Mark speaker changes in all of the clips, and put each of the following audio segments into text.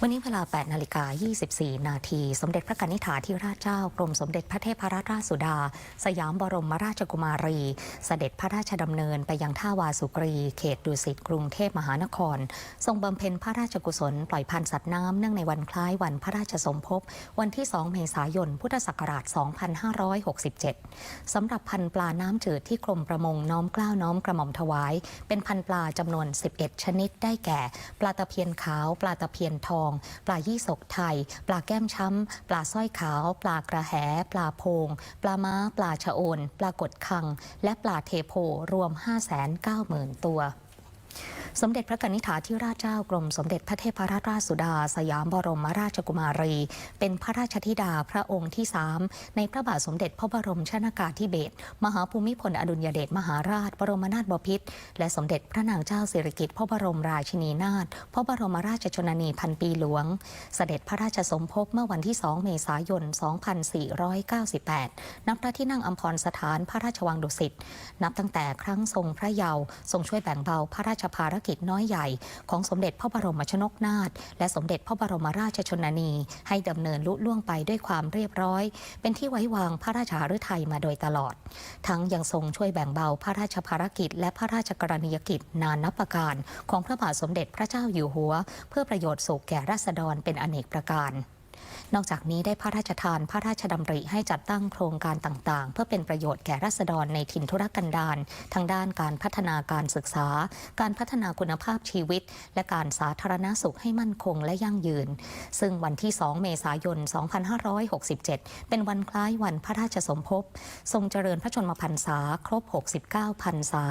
Speaker 1: วันนี้เวลา 8 นาฬิกา 24 นาที สมเด็จพระกนิษฐาธิราชเจ้ากรมสมเด็จพระเทพรัตนราชสุดา สยามบรมราชกุมารี เสด็จพระราชดำเนินไปยังท่าวาสุกรี เขตดุสิตกรุงเทพมหานคร ทรงบำเพ็ญพระราชกุศล ปล่อยพันธุ์สัตว์น้ำเนื่องในวันคล้ายวันพระราชสมภพ วันที่ 2 เมษายน พุทธศักราช 2567 สำหรับพันธุ์ปลาน้ำจืดที่กรมประมงน้อมกล้าวน้อมกระหม่อมถวาย เป็นพันธุ์ปลาจำนวน 11 ชนิดได้แก่ ปลาตะเพียนขาว ปลาตะเพียนทองปลายี่สกไทย ปลาแก้มช้ำ ปลาสร้อยขาว ปลากระแห ปลาโพง ปลาม้า ปลาชะโอน ปลากดคัง และปลาเทโพรวม 590,000 ตัว สมเด็จพระกนิษฐาธิราชเจ้ากรมสมเด็จพระเทพรัตนราชสุดา สยามบรมราชกุมารี เป็นพระราชธิดาพระองค์ที่สามในพระบาทสมเด็จพระบรมชนากาธิเบศรมหาภูมิพลอดุลยเดชมหาราช บรมนาถบพิตรและสมเด็จพระนางเจ้าสิริกิติ์พระบรมราชินีนาถพระบรมราชชนนีพันปีหลวง เสด็จพระราชสมภพเมื่อวันที่ 2 เมษายน 2498 นับพระที่นั่งอัมพรสถานพระราชวังดุสิตนับตั้งแต่ครั้งทรงพระเยาว์ทรงช่วยแบ่งเบาพระราชภารกิจน้อยใหญ่ ของสมเด็จพระบรมชนกนาถและสมเด็จพระบรมราชชนนี ให้ดำเนินลุล่วงไปด้วยความเรียบร้อย เป็นที่ไว้วางพระราชาฤทัยมาโดยตลอด ทั้งยังทรงช่วยแบ่งเบาพระราชภารกิจ และพระราชกรณียกิจนานนับประการ ของพระบาทสมเด็จพระเจ้าอยู่หัว เพื่อประโยชน์สุขแก่ราษฎรเป็นอเนกประการ นอกจากนี้ได้พระราชทานพระราชดำริให้จัดตั้งโครงการต่างๆ เพื่อเป็นประโยชน์แก่ราษฎรในถิ่นธุรกันดารทางด้านการพัฒนาการศึกษา การพัฒนาคุณภาพชีวิต และการสาธารณสุขให้มั่นคงและยั่งยืน ซึ่งวันที่ 2 เมษายน 2567 เป็นวันคล้ายวันพระราชสมภพ ทรงเจริญพระชนมพรรษาครบ 69พรรษา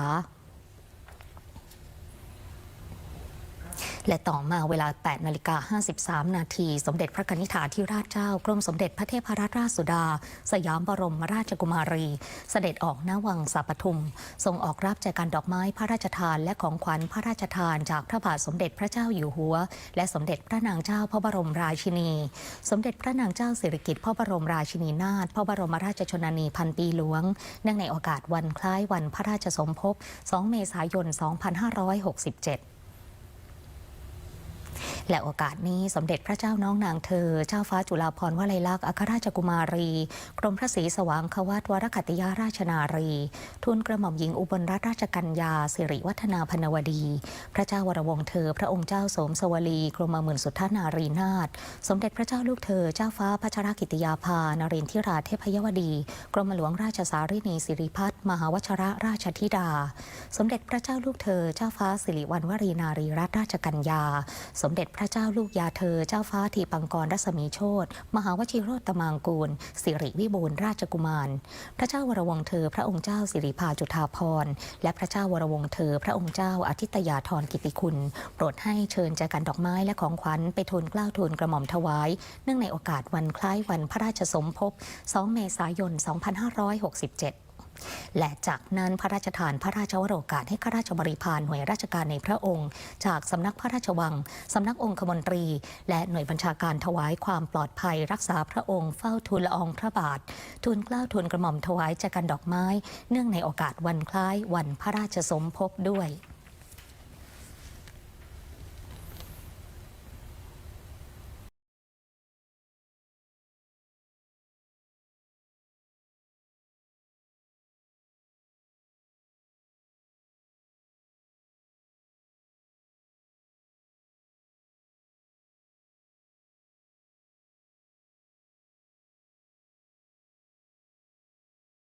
Speaker 1: และต่อมาเวลา 8 นาฬิกา 53 นาที สมเด็จพระนิษฐาธิราชเจ้ากรมสมเด็จพระเทพรัตนราชสุดา สยามบรมราชกุมารี เสด็จออกณวังสาปทุม ทรงออกรับแจกันดอกไม้พระราชทานและของขวัญพระราชทานจากพระบาทสมเด็จพระเจ้าอยู่หัว และสมเด็จพระนางเจ้าพระบรมราชินี สมเด็จพระนางเจ้าสิริกิติ์พระบรมราชินีนาถพระบรมราชชนนีพันปีหลวง เนื่องในโอกาสวันคล้ายวันพระราชสมภพ 2 เมษายน 2567 และโอกาสนี้สมเด็จพระเจ้าน้องนางเธอ เจ้าฟ้าจุฬาภรณ์วลัยลักษณ์อัครราชกุมารี กรมพระศรีสว่างควัตวรคัติยาราชนารี ทูลกระหม่อมหญิงอุบลรัตนราชกัญญาสิริวัฒนาพนวดี พระเจ้าวรวงศ์เธอ พระองค์เจ้าสมสวลีกรมหมื่นสุทธานารีนาถสมเด็จพระเจ้าลูกเธอ เจ้าฟ้าพัชรกิติยาภานรินทิราเทพยวดี กรมหลวงราชสารินีสิริพัฒน มหาวชระราชธิดา สมเด็จพระเจ้าลูกเธอ เจ้าฟ้าสิริวัณวรีนารีรัตนราชกัญญา สมเด็จพระเจ้าลูกยาเธอ เจ้าฟ้าทีปังกรรัศมีโชตมหาวชิโรตมางกูล สิริวิบูลราชกุมาร พระเจ้าวรวงเธอ พระองค์เจ้าสิริภาจุฑาภรณ์และพระเจ้าวรวงเธอ พระองค์เจ้าอาทิตยาธรกิติคุณ โปรดให้เชิญแจกันดอกไม้และของขวัญไปทูลเกล้าทูลกระหม่อมถวาย เนื่องในโอกาสวันคล้ายวันพระราชสมภพ 2 เมษายน 2567 และจากนั้นพระราชทานพระราชวโรกาสให้ข้าราชบริพารหน่วยราชการในพระองค์ จากสำนักพระราชวัง สำนักองคมนตรี และหน่วยบัญชาการถวายความปลอดภัย รักษาพระองค์เฝ้าทูลละอองพระบาท ทูลเกล้าทูลกระหม่อมถวายแจกันดอกไม้ เนื่องในโอกาสวันคล้ายวันพระราชสมภพด้วย